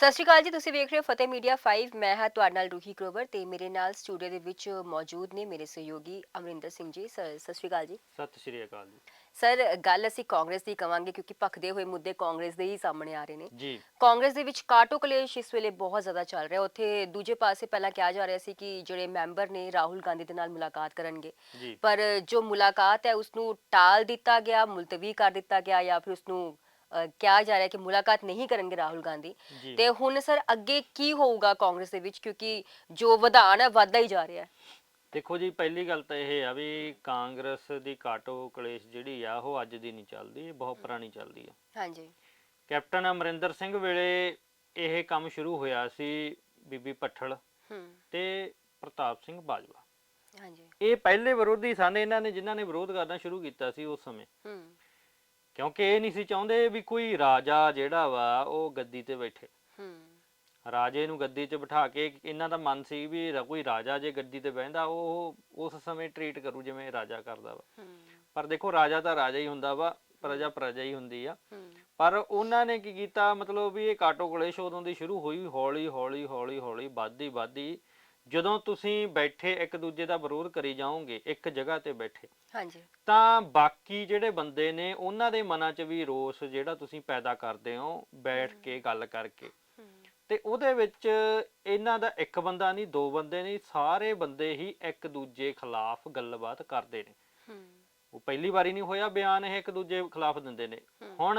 ਸਤਿ ਸ਼੍ਰੀ ਅਕਾਲ ਜੀ ਤੁਸੀਂ ਵੇਖ ਰਹੇ ਹੋ ਫਤਿਹ ਮੀਡੀਆ 5 ਮੈਂ ਹਾਂ ਤੁਹਾਡੇ ਨਾਲ ਰੂਹੀ ਗਰੋਵਰ ਤੇ ਮੇਰੇ ਨਾਲ ਸਟੂਡੀਓ ਦੇ ਵਿੱਚ ਮੌਜੂਦ ਨੇ ਮੇਰੇ ਸਹਿਯੋਗੀ ਅਮਰਿੰਦਰ ਸਿੰਘ ਜੀ। ਸਰ ਸਤਿ ਸ਼੍ਰੀ ਅਕਾਲ ਜੀ। ਸਤਿ ਸ਼੍ਰੀ ਅਕਾਲ ਜੀ। ਸਰ ਗੱਲ ਅਸੀਂ ਕਾਂਗਰਸ ਦੀ ਕਵਾਂਗੇ ਕਿਉਂਕਿ ਭਖਦੇ ਹੋਏ ਮੁੱਦੇ ਕਾਂਗਰਸ ਦੇ ਹੀ ਸਾਹਮਣੇ ਆ ਰਹੇ ਨੇ। ਜੀ। ਕਾਂਗਰਸ ਦੇ ਵਿੱਚ ਕਾਟੋ ਕਲੇਸ਼ ਇਸ ਵੇਲੇ ਬਹੁਤ ਜ਼ਿਆਦਾ ਚੱਲ ਰਿਹਾ। ਉੱਥੇ ਦੂਜੇ ਪਾਸੇ ਪਹਿਲਾਂ ਕਿਹਾ ਜਾ ਰਿਹਾ ਸੀ ਕਿ ਜਿਹੜੇ ਮੈਂਬਰ ਨੇ ਰਾਹੁਲ ਗਾਂਧੀ ਦੇ ਨਾਲ ਮੁਲਾਕਾਤ ਕਰਨਗੇ। ਪਰ ਜੋ ਮੁਲਾਕਾਤ ਹੈ ਉਸ ਨੂੰ ਟਾਲ ਦਿੱਤਾ ਗਿਆ ਮੁਲਤਵੀ ਕਰ ਦਿੱਤਾ ਗਿਆ ਜਾਂ ਫਿਰ ਉਸ ਨੂੰ ਕਿਹਾ ਜਾ ਰਿਹਾ ਕਿ ਮੁਲਾਕਾਤ ਨਹੀਂ ਕਰਨਗੇ ਰਾਹੁਲ ਗਾਂਧੀ। ਜੀ। ਤੇ ਹੁਣ ਸਰ ਅੱਗੇ ਕੀ ਹੋਊਗਾ ਕਾਂਗਰਸ ਦੇ ਵਿੱਚ? ਕਿਉਂਕਿ ਜੋ ਵਧਾਨ ਹੈ ਵੱਧਦਾ ਹੀ ਜਾ ਰਿਹਾ ਹੈ। ਦੇਖੋ ਜੀ ਪਹਿਲੀ ਗੱਲ ਤਾਂ ਇਹ ਆ ਵੀ ਕਾਂਗਰਸ ਦੀ ਕਾਟੋ ਕਲੇਸ਼ ਜਿਹੜੀ ਆ ਉਹ ਅੱਜ ਦੀ ਨਹੀਂ ਚੱਲਦੀ ਇਹ ਬਹੁਤ ਪੁਰਾਣੀ ਚੱਲਦੀ ਆ। ਹਾਂਜੀ। ਕੈਪਟਨ ਅਮਰਿੰਦਰ ਸਿੰਘ ਵੇਲੇ ਇਹ ਕੰਮ ਸ਼ੁਰੂ ਹੋਇਆ ਸੀ ਬੀਬੀ ਪੱਠਲ ਹੂੰ। ਤੇ ਪ੍ਰਤਾਪ ਸਿੰਘ ਬਾਜਵਾ। ਹਾਂਜੀ। ਇਹ ਪਹਿਲੇ ਵਿਰੋਧੀ ਸਨ ਇਹਨਾਂ ਨੇ ਜਿਨ੍ਹਾਂ ਨੇ ਵਿਰੋਧ ਕਰਨਾ ਸ਼ੁਰੂ ਕੀਤਾ ਸੀ ਉਸ ਸਮੇਂ। ਹੂੰ। ਕਿਉਂਕਿ ਇਹ ਨਹੀਂ ਸੀ ਚਾਹੁੰਦੇ ਵੀ ਕੋਈ ਰਾਜਾ ਜਿਹੜਾ ਵਾ ਉਹ ਗੱਦੀ ਤੇ ਬੈਠੇ। ਹੂੰ। ਰਾਜੇ ਨੂੰ ਗੱਦੀ 'ਚ ਬਿਠਾ ਕੇ ਇਹਨਾਂ ਦਾ ਮਨ ਸੀ ਵੀ ਰ- ਕੋਈ ਰਾਜਾ ਜੇ ਗੱਦੀ ਤੇ ਬਹਿੰਦਾ ਉਹ ਉਸ ਸਮੇਂ ਟਰੀਟ ਕਰੂ ਜਿਵੇਂ ਰਾਜਾ ਕਰਦਾ ਵਾ। ਹੂੰ। ਪਰ ਦੇਖੋ ਰਾਜਾ ਤਾਂ ਰਾਜਾ ਹੀ ਹੁੰਦਾ ਵਾ ਪ੍ਰਜਾ ਪ੍ਰਜਾ ਹੀ ਹੁੰਦੀ ਆ। ਹੂੰ। ਪਰ ਉਹਨਾਂ ਨੇ ਕੀ ਕੀਤਾ? ਮਤਲਬ ਵੀ ਇਹ ਕਾਟੋ ਕਲੇਸ਼ ਉਦੋਂ ਦੀ ਸ਼ੁਰੂ ਹੋਈ ਹੌਲੀ ਹੌਲੀ ਹੌਲੀ ਹੌਲੀ ਵੱਧਦੀ ਵੱਧਦੀ ਜਦੋਂ ਤੁਸੀਂ ਬੈਠੇ ਇੱਕ ਦੂਜੇ ਦਾ ਵਿਰੋਧ ਕਰੀ ਜਾਓਗੇ ਇੱਕ ਜਗ੍ਹਾ ਤੇ ਬੈਠੇ ਹਾਂਜੀ। ਤਾਂ ਬਾਕੀ ਜਿਹੜੇ ਬੰਦੇ ਨੇ ਉਹਨਾਂ ਦੇ ਮਨਾਂ 'ਚ ਵੀ ਰੋਸ ਜਿਹੜਾ ਤੁਸੀਂ ਪੈਦਾ ਕਰਦੇ ਹੋ ਬੈਠ ਕੇ ਗੱਲ ਕਰਕੇ। ਤੇ ਉਹਦੇ ਵਿੱਚ ਇਹਨਾਂ ਦਾ ਇੱਕ ਬੰਦਾ ਨਹੀਂ ਦੋ ਬੰਦੇ ਨਹੀਂ ਸਾਰੇ ਬੰਦੇ ਹੀ ਇੱਕ ਦੂਜੇ ਖਿਲਾਫ ਗੱਲਬਾਤ ਕਰਦੇ ਨੇ। ਉਹ ਪਹਿਲੀ ਵਾਰੀ ਨਹੀਂ ਹੋਇਆ ਬਿਆਨ ਇਹ ਇੱਕ ਦੂਜੇ ਖਿਲਾਫ ਦਿੰਦੇ ਨੇ। ਹੁਣ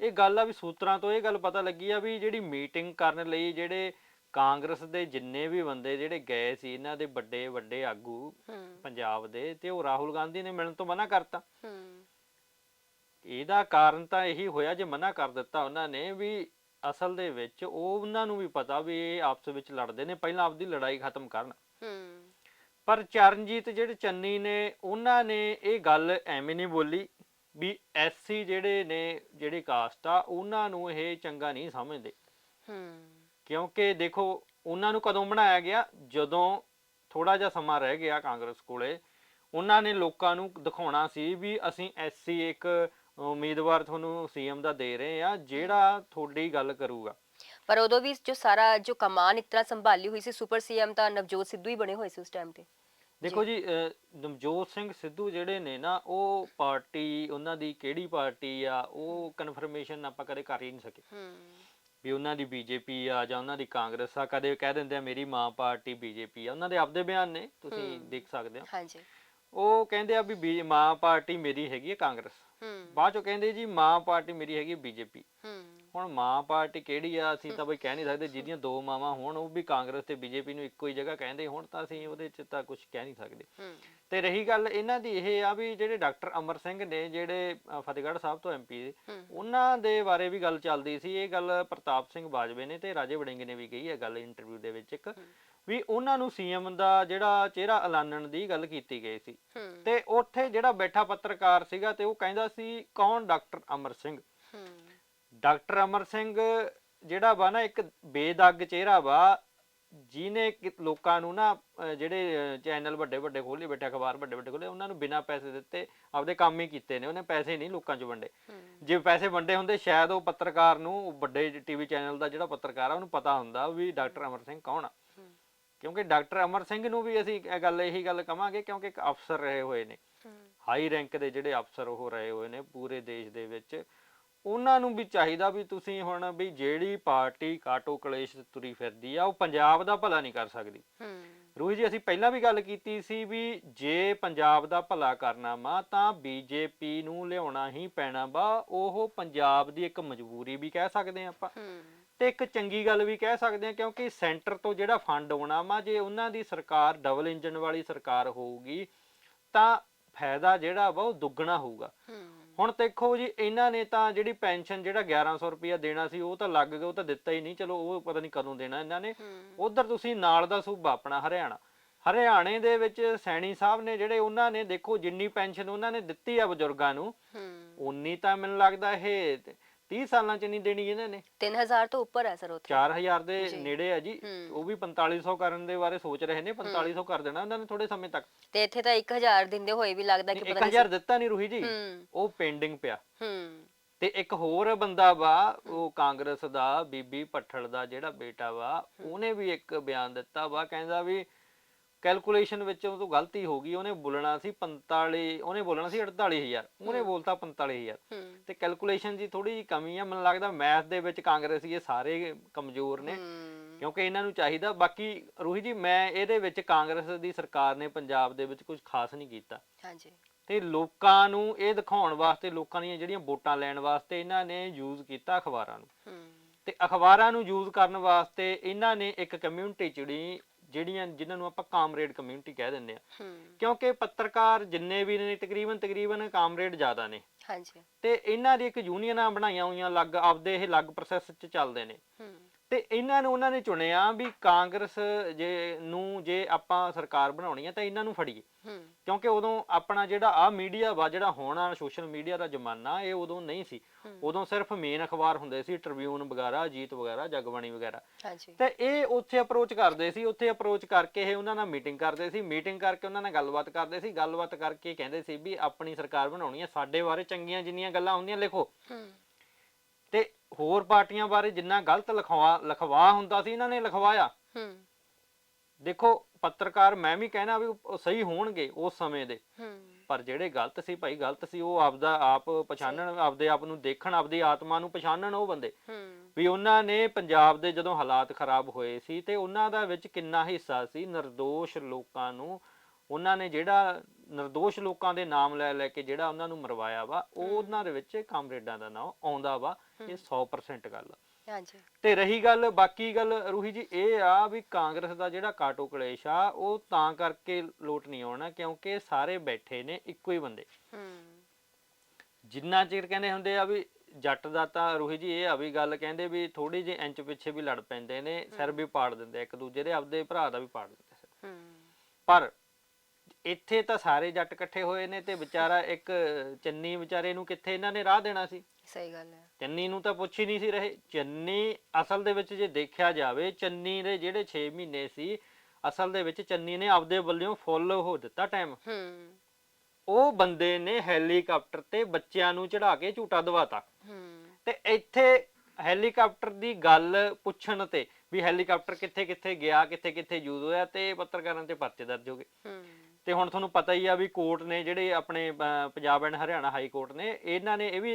ਇਹ ਗੱਲ ਆ ਵੀ ਸੂਤਰਾਂ ਤੋਂ ਇਹ ਗੱਲ ਪਤਾ ਲੱਗੀ ਆ ਵੀ ਜਿਹੜੀ ਮੀਟਿੰਗ ਕਰਨ ਲਈ ਜਿਹੜੇ ਕਾਂਗਰਸ ਦੇ ਜਿੰਨੇ ਵੀ ਬੰਦੇ ਜਿਹੜੇ ਗਏ ਸੀ ਇਹਨਾਂ ਦੇ ਵੱਡੇ ਵੱਡੇ ਆਗੂ ਪੰਜਾਬ ਦੇ ਤੇ ਉਹ ਰਾਹੁਲ ਗਾਂਧੀ ਨੇ ਮਿਲਣ ਤੋਂ ਮਨਾ ਕਰਤਾ। ਇਹਦਾ ਕਾਰਨ ਤਾਂ ਇਹੀ ਹੋਇਆ ਜੇ ਮਨਾ ਕਰ ਦਿੱਤਾ ਉਹਨਾਂ ਨੇ ਵੀ ਅਸਲ ਦੇ ਵਿੱਚ ਉਹ ਉਹਨਾਂ ਨੂੰ ਵੀ ਪਤਾ ਵੀ ਇਹ ਆਪਸ ਵਿੱਚ ਲੜਦੇ ਨੇ ਪਹਿਲਾਂ ਆਪਦੀ ਲੜਾਈ ਖਤਮ ਕਰਨ। ਪਰ ਚਰਨਜੀਤ ਜਿਹੜੇ ਚੰਨੀ ਨੇ ਉਹਨਾਂ ਨੇ ਇਹ ਗੱਲ ਐਵੇਂ ਨਹੀਂ ਬੋਲੀ ਵੀ ਐਸਸੀ ਜਿਹੜੇ ਨੇ ਜਿਹੜੀ ਕਾਸਟ ਆ ਉਹਨਾਂ ਨੂੰ ਇਹ ਚੰਗਾ ਨਹੀਂ ਸਮਝਦੇ। ਹੂੰ। ਕਿਉਂਕਿ ਦੇਖੋ ਉਹਨਾਂ ਨੂੰ ਕਦੋਂ ਬਣਾਇਆ ਗਿਆ? ਜਦੋਂ ਥੋੜਾ ਜਿਹਾ ਸਮਾਂ ਰਹਿ ਗਿਆ ਕਾਂਗਰਸ ਕੋਲੇ ਉਹਨਾਂ ਨੇ ਲੋਕਾਂ ਨੂੰ ਦਿਖਾਉਣਾ ਸੀ ਵੀ ਅਸੀਂ ਐਸਸੀ ਇੱਕ ਉਮੀਦਵਾਰ ਤੁਹਾਨੂੰ ਸੀਐਮ ਦਾ ਦੇ ਰਹੇ ਆ ਜਿਹੜਾ ਤੁਹਾਡੀ ਗੱਲ ਕਰੂਗਾ। ਪਰ ਉਦੋਂ ਵੀ ਜੋ ਸਾਰਾ ਜੋ ਕਮਾਨ ਤਰ੍ਹਾਂ ਸੰਭਾਲੀ ਹੋਈ ਸੀ ਸੁਪਰ ਸੀਐਮ ਤਾਂ ਨਵਜੋਤ ਸਿੱਧੂ ਹੀ ਬਣੇ ਹੋਏ ਸੀ ਉਸ ਟਾਈਮ ਤੇ। ਦੇਖੋ ਜੀ ਨਵਜੋਤ ਸਿੰਘ ਸਿੱਧੂ ਜਿਹੜੇ ਨੇ ਨਾ ਉਹ ਪਾਰਟੀ ਉਹਨਾਂ ਦੀ ਕਿਹੜੀ ਪਾਰਟੀ ਆ ਉਹ ਕਨਫਰਮੇਸ਼ਨ ਆਪਾਂ ਕਦੇ ਕਰ ਹੀ ਨਹੀਂ ਸਕੇ। ਹੂੰ। ਵੀ ਉਹਨਾਂ ਦੀ ਬੀਜੇਪੀ ਆ ਜਾਂ ਉਹਨਾਂ ਦੀ ਕਾਂਗਰਸ ਆ ਕਦੇ ਕਹਿ ਦਿੰਦੇ ਆ ਮੇਰੀ ਮਾਂ ਪਾਰਟੀ ਬੀਜੇਪੀ ਆ ਉਹਨਾਂ ਦੇ ਆਪਦੇ ਬਿਆਨ ਨੇ ਤੁਸੀਂ। ਦੇਖ ਸਕਦੇ ਹੋ। ਹਾਂਜੀ। ਉਹ ਕਹਿੰਦੇ ਆ ਵੀ ਬੀ- ਮਾਂ ਪਾਰਟੀ ਮੇਰੀ ਹੈਗੀ ਹੈ ਕਾਂਗਰਸ। ਹੂੰ। ਬਾਅਦ ਚੋਂ ਕਹਿੰਦੇ ਜੀ ਮਾਂ ਪਾਰਟੀ ਮੇਰੀ ਹੈਗੀ ਬੀਜੇਪੀ। ਹੂੰ। ਹੁਣ ਮਾਂ ਪਾਰਟੀ ਕਿਹੜੀ ਆ? ਅਸੀਂ ਤਾਂ ਬਈ ਕਹਿ ਨਹੀਂ ਸਕਦੇ ਜਿਹਦੀਆਂ ਦੋ ਮਾਵਾਂ ਹੋਣ ਉਹ ਵੀ ਕਾਂਗਰਸ ਤੇ ਬੀਜੇਪੀ ਨੂੰ ਇੱਕੋ ਹੀ ਜਗ੍ਹਾ ਕਹਿੰਦੇ ਹੁਣ ਤਾਂ ਅਸੀਂ ਉਹਦੇ ਚ ਤਾਂ ਕੁਝ ਕਹਿ ਨਹੀਂ ਸਕਦੇ। ਤੇ ਰਹੀ ਗੱਲ ਇਹਨਾਂ ਦੀ ਇਹ ਆ ਵੀ ਜਿਹੜੇ ਡਾਕਟਰ ਅਮਰ ਸਿੰਘ ਨੇ ਜਿਹੜੇ ਫਤਿਹਗੜ੍ਹ ਸਾਹਿਬ ਤੋਂ ਐਮਪੀ ਉਹਨਾਂ ਦੇ ਬਾਰੇ ਵੀ ਗੱਲ ਚੱਲਦੀ ਸੀ। ਇਹ ਗੱਲ ਪ੍ਰਤਾਪ ਸਿੰਘ ਬਾਜਵੇ ਨੇ ਤੇ ਰਾਜੇ ਵੜਿੰਗ ਨੇ ਵੀ ਕਹੀ ਹੈ ਗੱਲ ਇੰਟਰਵਿਊ ਦੇ ਵਿੱਚ ਇੱਕ ਵੀ ਉਹਨਾਂ ਨੂੰ ਸੀਐਮ ਦਾ ਜਿਹੜਾ ਚਿਹਰਾ ਐਲਾਨਣ ਦੀ ਗੱਲ ਕੀਤੀ ਗਈ ਸੀ। ਤੇ ਉੱਥੇ ਜਿਹੜਾ ਬੈਠਾ ਪੱਤਰਕਾਰ ਸੀਗਾ ਤੇ ਉਹ ਕਹਿੰਦਾ ਸੀ ਕੌਣ ਡਾਕਟਰ ਅਮਰ ਸਿੰਘ? ਡਾਕਟਰ ਅਮਰ ਸਿੰਘ ਜਿਹੜਾ ਵਾ ਨਾ ਇੱਕ ਬੇਦੱਗ ਚਿਹਰਾ ਵਾ ਜਿਹਨੇ ਕਿ ਲੋਕਾਂ ਨੂੰ ਨਾ ਜਿਹੜੇ ਚੈਨਲ ਵੱਡੇ ਵੱਡੇ ਖੋਲੇ ਬੈਠੇ ਅਖਬਾਰ ਵੱਡੇ ਵੱਡੇ ਖੋਲੇ ਉਹਨਾਂ ਨੂੰ ਬਿਨਾਂ ਪੈਸੇ ਦਿੱਤੇ ਆਪਦੇ ਕੰਮ ਹੀ ਕੀਤੇ ਨੇ ਉਹਨੇ ਪੈਸੇ ਨਹੀਂ ਲੋਕਾਂ 'ਚ ਵੰਡੇ। ਜੇ ਪੈਸੇ ਵੰਡੇ ਹੁੰਦੇ ਸ਼ਾਇਦ ਉਹ ਪੱਤਰਕਾਰ ਨੂੰ ਉਹ ਵੱਡੇ ਟੀਵੀ ਚੈਨਲ ਦਾ ਜਿਹੜਾ ਪੱਤਰਕਾਰ ਆ ਉਹਨੂੰ ਪਤਾ ਹੁੰਦਾ ਵੀ ਡਾਕਟਰ ਅਮਰ ਸਿੰਘ ਕੌਣ ਆ। ਕਿਉਂਕਿ ਡਾਕਟਰ ਅਮਰ ਸਿੰਘ ਨੂੰ ਵੀ ਅਸੀਂ ਇਹ ਗੱਲ ਇਹੀ ਗੱਲ ਕਵਾਂਗੇ ਕਿਉਂਕਿ ਇੱਕ ਅਫਸਰ ਰਹੇ ਹੋਏ ਨੇ। ਹਾਈ ਰੈਂਕ ਦੇ ਜਿਹੜੇ ਅਫਸਰ ਉਹ ਰਹੇ ਹੋਏ ਨੇ ਪੂਰੇ ਦੇਸ਼ ਦੇ ਵਿੱਚ। ਉਹਨਾਂ ਨੂੰ ਵੀ ਚਾਹੀਦਾ ਵੀ ਤੁਸੀਂ ਹੁਣ ਵੀ ਜਿਹੜੀ ਪਾਰਟੀ ਕਾਟੋ ਕਲੇਸ਼ ਤੇ ਤੁਰੀ ਫਿਰਦੀ ਆ ਉਹ ਪੰਜਾਬ ਦਾ ਭਲਾ ਨਹੀਂ ਕਰ ਸਕਦੀ। ਹੂੰ। ਰੂਹੀ ਜੀ ਅਸੀਂ ਪਹਿਲਾਂ ਵੀ ਗੱਲ ਕੀਤੀ ਸੀ ਵੀ ਜੇ ਪੰਜਾਬ ਦਾ ਭਲਾ ਕਰਨਾ ਵਾ ਤਾਂ ਬੀਜੇਪੀ ਨੂੰ ਲਿਆਉਣਾ ਹੀ ਪੈਣਾ ਵਾ ਉਹ ਪੰਜਾਬ ਦੀ ਇੱਕ ਮਜਬੂਰੀ ਵੀ ਕਹਿ ਸਕਦੇ ਆ ਆਪਾਂ। ਹੂੰ। ਤੇ ਇੱਕ ਚੰਗੀ ਗੱਲ ਵੀ ਕਹਿ ਸਕਦੇ ਆ ਕਿਉਂਕਿ ਸੈਂਟਰ ਤੋਂ ਜਿਹੜਾ ਫੰਡ ਆਉਣਾ ਵਾ ਜੇ ਉਹਨਾਂ ਦੀ ਸਰਕਾਰ ਡਬਲ ਇੰਜਨ ਵਾਲੀ ਸਰਕਾਰ ਹੋਊਗੀ ਤਾਂ ਫਾਇਦਾ ਜਿਹੜਾ ਵਾ ਉਹ ਦੁੱਗਣਾ ਹੋਊਗਾ। ਹੂੰ। ਹੁਣ ਦੇਖੋ ਜੀ ਇਹਨਾਂ ਨੇ ਤਾਂ ਜਿਹੜੀ ਪੈਨਸ਼ਨ ਜਿਹੜਾ 1100 ਰੁਪਇਆ ਦੇਣਾ ਸੀ ਉਹ ਤਾਂ ਲੱਗ ਗਿਆ ਉਹ ਤਾਂ ਦਿੱਤਾ ਹੀ ਨਹੀਂ। ਚਲੋ ਉਹ ਪਤਾ ਨਹੀਂ ਕਦੋਂ ਦੇਣਾ ਇਹਨਾਂ ਨੇ। ਉਧਰ ਤੁਸੀਂ ਨਾਲ ਦਾ ਸੂਬਾ ਆਪਣਾ ਹਰਿਆਣਾ। ਹਰਿਆਣੇ ਦੇ ਵਿੱਚ ਸੈਣੀ ਸਾਹਿਬ ਨੇ ਜਿਹੜੇ ਉਹਨਾਂ ਨੇ ਦੇਖੋ ਜਿੰਨੀ ਪੈਨਸ਼ਨ ਉਹਨਾਂ ਨੇ ਦਿੱਤੀ ਆ ਬਜ਼ੁਰਗਾਂ ਨੂੰ ਉਨੀ ਤਾਂ ਮੈਨੂੰ ਲੱਗਦਾ ਇਹ 30 ਸਾਲਾਂ ਚ ਨਹੀਂ ਦੇਣੀ ਇਹਨਾਂ ਨੇ। 3000 ਤੋਂ ਉੱਪਰ ਹੈ ਸਰ ਉੱਥੇ। 4000 ਦੇ ਜੀ। ਨੇੜੇ ਆ ਜੀ। ਹੂੰ। ਉਹ ਵੀ 4500 ਕਰਨ ਦੇ ਬਾਰੇ ਸੋਚ ਰਹੇ ਨੇ 4500 ਕਰ ਦੇਣਾ ਉਹਨਾਂ ਨੇ ਥੋੜੇ ਸਮੇਂ ਤੱਕ। ਤੇ ਇੱਥੇ ਤਾਂ 1000 ਦਿੰਦੇ ਹੋਏ ਵੀ ਲੱਗਦਾ ਕਿ ਪਤਾ ਨਹੀਂ 1000 ਦਿੱਤਾ ਨਹੀਂ ਰੂਹੀ ਜੀ। ਹੂੰ। ਉਹ ਪੈਂਡਿੰਗ ਪਿਆ। ਹੂੰ। ਤੇ ਇੱਕ ਹੋਰ ਬੰਦਾ ਵਾ ਉਹ ਕਾਂਗਰਸ ਦਾ ਬੀਬੀ ਪੱਠਲ ਦਾ ਜਿਹੜਾ ਬੇਟਾ ਵਾ ਉਹਨੇ ਵੀ ਇੱਕ ਬਿਆਨ ਦਿੱਤਾ ਵਾ ਕਹਿੰਦਾ ਵੀ ਕੈਲਕੂਲੇਸ਼ਨ ਵਿੱਚ ਉਹ ਤੋਂ ਗਲਤੀ ਹੋ ਗਈ ਉਹਨੇ ਬੋਲਣਾ ਸੀ 45 ਉਹਨੇ ਬੋਲਣਾ ਸੀ 48000 ਉਹਨੇ ਬੋਲਤਾ 45000 ਹੂੰ। ਤੇ ਕੈਲਕੂਲੇਸ਼ਨ ਦੀ ਥੋੜੀ ਜਿਹੀ ਕਮੀ ਆ ਮੈਨੂੰ ਲੱਗਦਾ ਮੈਥ ਦੇ ਵਿੱਚ ਕਾਂਗਰਸੀ ਇਹ ਸਾਰੇ ਕਮਜ਼ੋਰ ਨੇ ਕਿਉਂਕਿ ਇਹਨਾਂ ਨੂੰ ਚਾਹੀਦਾ ਬਾਕੀ ਰੂਹੀ ਜੀ ਮੈਂ ਇਹਦੇ ਵਿੱਚ ਕਾਂਗਰਸ ਦੀ ਸਰਕਾਰ ਨੇ ਪੰਜਾਬ ਦੇ ਵਿੱਚ ਕੁਝ ਖਾਸ ਨਹੀਂ ਕੀਤਾ। ਹਾਂਜੀ। ਤੇ ਲੋਕਾਂ ਨੂੰ ਇਹ ਦਿਖਾਉਣ ਵਾਸਤੇ ਲੋਕਾਂ ਦੀਆਂ ਜਿਹੜੀਆਂ ਵੋਟਾਂ ਲੈਣ ਵਾਸਤੇ ਇਹਨਾਂ ਨੇ ਯੂਜ਼ ਕੀਤਾ ਅਖਬਾਰਾਂ ਨੂੰ। ਤੇ ਅਖਬਾਰਾਂ ਨੂੰ ਯੂਜ਼ ਕਰਨ ਵਾਸਤੇ ਇਹਨਾਂ ਨੇ ਇੱਕ ਕਮਿਊਨਿਟੀ ਚੁਣੀ ਜਿਹੜੀਆਂ ਜਿਨ੍ਹਾਂ ਨੂੰ ਆਪਾਂ ਕਾਮਰੇਡ ਕਮਿਊਨਿਟੀ ਕਹਿ ਦਿੰਦੇ ਆ। ਕਿਉਂਕਿ ਪੱਤਰਕਾਰ ਜਿੰਨੇ ਵੀ ਨੇ ਤਕਰੀਬਨ ਤਕਰੀਬਨ ਕਾਮਰੇਡ ਜ਼ਿਆਦਾ ਨੇ। ਹਾਂਜੀ। ਤੇ ਇਹਨਾਂ ਦੀ ਇੱਕ ਯੂਨੀਅਨਾਂ ਬਣਾਈਆਂ ਹੋਈਆਂ ਅਲੱਗ ਆਪਦੇ ਇਹ ਅਲੱਗ ਪ੍ਰੋਸੈਸ 'ਚ ਚੱਲਦੇ ਨੇ। ਤੇ ਇਹਨਾਂ ਨੂੰ ਉਹਨਾਂ ਨੇ ਚੁਣਿਆ ਵੀ ਕਾਂਗਰਸ ਜੇ ਨੂੰ ਜੇ ਆਪਾਂ ਸਰਕਾਰ ਬਣਾਉਣੀ ਹੈ ਤਾਂ ਇਹਨਾਂ ਨੂੰ ਫੜੀਏ। ਕਿਉਂਕਿ ਉਦੋਂ ਆਪਣਾ ਜਿਹੜਾ ਆ ਮੀਡੀਆ ਵਾ ਜਿਹੜਾ ਹੁਣ ਆ ਸੋਸ਼ਲ ਮੀਡੀਆ ਦਾ ਜ਼ਮਾਨਾ ਇਹ ਉਦੋਂ ਨਹੀਂ ਸੀ। ਉਦੋਂ ਸਿਰਫ ਮੇਨ ਅਖਬਾਰ ਹੁੰਦੇ ਸੀ ਟ੍ਰਿਬਿਊਨ ਵਗੈਰਾ ਅਜੀਤ ਵਗੈਰਾ ਜਗਬਾਣੀ ਵਗੈਰਾ। ਤੇ ਇਹ ਉੱਥੇ ਅਪਰੋਚ ਕਰਦੇ ਸੀ ਉੱਥੇ ਅਪਰੋਚ ਕਰਕੇ ਇਹ ਉਹਨਾਂ ਨਾਲ ਮੀਟਿੰਗ ਕਰਦੇ ਸੀ ਮੀਟਿੰਗ ਕਰਕੇ ਉਹਨਾਂ ਨਾਲ ਗੱਲਬਾਤ ਕਰਦੇ ਸੀ ਗੱਲਬਾਤ ਕਰਕੇ ਕਹਿੰਦੇ ਸੀ ਵੀ ਆਪਣੀ ਸਰਕਾਰ ਬਣਾਉਣੀ ਹੈ ਸਾਡੇ ਬਾਰੇ ਚੰਗੀਆਂ ਜਿੰਨੀਆਂ ਗੱਲਾਂ ਹੁੰਦੀਆਂ ਲਿਖੋ। ਤੇ ਹੋਰ ਪਾਰਟੀਆਂ ਬਾਰੇ ਜਿੰਨਾ ਗਲਤ ਲਿਖਵਾ ਲਿਖਵਾ ਹੁੰਦਾ ਸੀ ਇਹਨਾਂ ਨੇ ਲਿਖਵਾਇਆ। ਹੂੰ। ਦੇਖੋ ਪੱਤਰਕਾਰ ਮੈਂ ਵੀ ਕਹਿਣਾ ਵੀ ਉਹ ਸਹੀ ਹੋਣਗੇ ਉਸ ਸਮੇਂ ਦੇ। ਹੂੰ। ਪਰ ਜਿਹੜੇ ਗਲਤ ਸੀ ਭਾਈ ਗਲਤ ਸੀ ਉਹ ਆਪਦਾ ਆਪ ਪਛਾਣਨ ਆਪਦੇ ਆਪ ਨੂੰ ਦੇਖਣ ਆਪਦੀ ਆਤਮਾ ਨੂੰ ਪਛਾਣਨ ਉਹ ਬੰਦੇ। ਹੂੰ। ਵੀ ਉਹਨਾਂ ਨੇ ਪੰਜਾਬ ਦੇ ਜਦੋਂ ਹਾਲਾਤ ਖਰਾਬ ਹੋਏ ਸੀ ਤੇ ਉਹਨਾਂ ਦਾ ਵਿੱਚ ਕਿੰਨਾ ਹਿੱਸਾ ਸੀ નિર્ਦੋਸ਼ ਲੋਕਾਂ ਨੂੰ ਉਹਨਾਂ ਨੇ ਜਿਹੜਾ નિર્ਦੋਸ਼ ਲੋਕਾਂ ਦੇ ਨਾਮ ਲੈ ਲੈ ਕੇ ਜਿਹੜਾ ਉਹਨਾਂ ਨੂੰ ਮਰਵਾਇਆ ਵਾ ਉਹ ਉਹਨਾਂ ਦੇ ਵਿੱਚ ਕਾਮਰੇਡਾਂ ਦਾ ਨਾਮ ਆਉਂਦਾ ਵਾ ਇਹ 100% ਗੱਲ ਆ। ਹਾਂਜੀ। ਤੇ ਰਹੀ ਗੱਲ ਬਾਕੀ ਗੱਲ ਰੂਹੀ ਜੀ ਇਹ ਆ ਵੀ ਕਾਂਗਰਸ ਦਾ ਜਿਹੜਾ ਕਾਟੋ ਕਲੇਸ਼ ਆ ਉਹ ਤਾਂ ਕਰਕੇ ਲੋਟ ਨਹੀਂ ਆਉਣਾ ਕਿਉਂਕਿ ਸਾਰੇ ਬੈਠੇ ਨੇ ਇੱਕੋ ਹੀ ਬੰਦੇ। ਹੂੰ। ਜਿੰਨਾ ਚਿਰ ਕਹਿੰਦੇ ਹੁੰਦੇ ਆ ਵੀ ਜੱਟ ਦਾ ਤਾਂ ਰੂਹੀ ਜੀ ਇਹ ਆ ਵੀ ਗੱਲ ਕਹਿੰਦੇ ਵੀ ਥੋੜੀ ਜਿਹੀ ਇੰਚ ਪਿੱਛੇ ਵੀ ਲੜ ਪੈਂਦੇ ਨੇ ਸਿਰ ਵੀ ਪਾੜ ਦਿੰਦੇ ਇੱਕ ਦੂਜੇ ਦੇ ਆਪਦੇ ਭਰਾ ਦਾ ਵੀ ਪਾੜ ਦਿੰਦੇ ਹੂੰ। ਪਰ ਇੱਥੇ ਤਾਂ ਸਾਰੇ ਜੱਟ ਇਕੱਠੇ ਹੋਏ ਨੇ ਤੇ ਵਿਚਾਰਾ ਇੱਕ ਚੰਨੀ ਵਿਚਾਰੇ ਨੂੰ ਕਿੱਥੇ ਇਹਨਾਂ ਨੇ ਰਾਹ ਦੇਣਾ ਸੀ? ਸਹੀ ਗੱਲ ਹੈ। ਚੰਨੀ ਨੂੰ ਤਾਂ ਪੁੱਛ ਹੀ ਨਹੀਂ ਸੀ ਰਹੇ। ਚੰਨੀ ਅਸਲ ਦੇ ਵਿੱਚ ਜੇ ਦੇਖਿਆ ਜਾਵੇ ਚੰਨੀ ਦੇ ਜਿਹੜੇ 6 ਮਹੀਨੇ ਸੀ ਅਸਲ ਦੇ ਵਿੱਚ ਚੰਨੀ ਨੇ ਆਪਦੇ ਵੱਲੋਂ ਫੁੱਲ ਹੋ ਦਿੱਤਾ ਟਾਈਮ ਹੂੰ। ਉਹ ਬੰਦੇ ਨੇ ਹੈਲੀਕਾਪਟਰ ਤੇ ਬੱਚਿਆਂ ਨੂੰ ਚੜਾ ਕੇ ਝੂਟਾ ਦਵਾਤਾ। ਹੂੰ। ਤੇ ਇੱਥੇ ਹੈਲੀਕਾਪਟਰ ਦੀ ਗੱਲ ਪੁੱਛਣ ਤੇ ਵੀ ਹੈਲੀਕਾਪਟਰ ਕਿੱਥੇ ਕਿੱਥੇ ਗਿਆ ਕਿੱਥੇ ਕਿੱਥੇ ਯੂਜ਼ ਹੋਇਆ ਤੇ ਪੱਤਰਕਾਰਾਂ ਤੇ ਪਰਚੇ ਦਰਜ ਹੋ ਗਏ। ਹੂੰ। ਤੇ ਹੁਣ ਤੁਹਾਨੂੰ ਪਤਾ ਹੀ ਆ ਵੀ ਕੋਰਟ ਨੇ ਜਿਹੜੇ ਆਪਣੇ Punjab and Haryana high court ਨੇ ਇਹਨਾਂ ਨੇ ਇਹ ਵੀ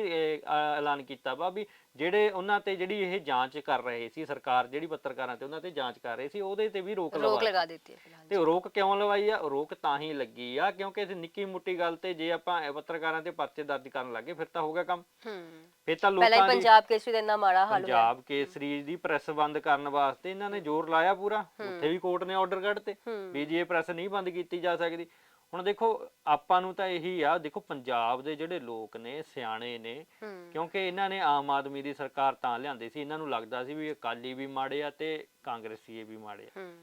ਐਲਾਨ ਕੀਤਾ ਵਾ ਵੀ ਜਿਹੜੇ ਉਹਨਾਂ ਤੇ ਜਿਹੜੀ ਇਹ ਜਾਂਚ ਕਰ ਰਹੇ ਸੀ ਸਰਕਾਰ ਜਿਹੜੀ ਪੱਤਰਕਾਰਾਂ ਤੇ ਉਹਨਾਂ ਤੇ ਜਾਂਚ ਕਰ ਰਹੀ ਸੀ ਉਹਦੇ ਤੇ ਵੀ ਰੋਕ ਰੋਕ ਲਵਾ ਲਗਾ ਦਿੱਤੀ। ਹੈ ਤੇ ਰੋਕ ਕਿਉਂ ਲਵਾਈ ਆ? ਰੋਕ ਤਾਂ ਹੀ ਲੱਗੀ ਆ ਕਿਉਂਕਿ ਇਸ ਨਿੱਕੀ ਮੁੱਟੀ ਗੱਲ ਤੇ ਜੇ ਆਪਾਂ ਪੱਤਰਕਾਰਾਂ ਤੇ ਪਰਚੇ ਦਰਜ ਕਰਨ ਲੱਗੇ ਫਿਰ ਤਾਂ ਹੋ ਗਿਆ ਕੰਮ। ਹੂੰ। ਫਿਰ ਤਾਂ ਪਹਿਲਾਂ ਹੀ ਲੋਕਾਂ ਦੀ ਪੰਜਾਬ ਕੇਸਰੀ ਦਾ ਇੰਨਾ ਮਾੜਾ ਹਾਲ ਹੋਇਆ। ਪੰਜਾਬ ਕੇਸਰੀ ਦੀ ਪ੍ਰੈਸ ਬੰਦ ਕਰਨ ਵਾਸਤੇ ਇਹਨਾਂ ਨੇ ਜ਼ੋਰ ਲਾਇਆ ਪੂਰਾ। ਉੱਥੇ ਵੀ ਕੋਰਟ ਨੇ ਆਰਡਰ ਕੱਢਤੇ। ਹੂੰ। ਵੀ ਜੇ ਪ੍ਰੈਸ ਨਹੀਂ ਬੰਦ ਕੀਤੀ ਜਾ ਸਕਦੀ। ਹੁਣ ਦੇਖੋ ਆਪਾਂ ਨੂੰ ਤਾਂ ਇਹੀ ਆ ਦੇਖੋ ਪੰਜਾਬ ਦੇ ਜਿਹੜੇ ਲੋਕ ਨੇ ਸਿਆਣੇ ਨੇ ਹੂੰ। ਕਿਉਂਕਿ ਇਹਨਾਂ ਨੇ ਆਮ ਆਦਮੀ ਦੀ ਸਰਕਾਰ ਤਾਂ ਲਿਆਂਦੀ ਸੀ। ਇਹਨਾਂ ਨੂੰ ਲੱਗਦਾ ਸੀ ਵੀ ਅਕਾਲੀ ਵੀ ਮਾੜੇ ਆ ਤੇ ਕਾਂਗਰਸੀ ਵੀ ਮਾੜੇ ਆ। ਹੂੰ।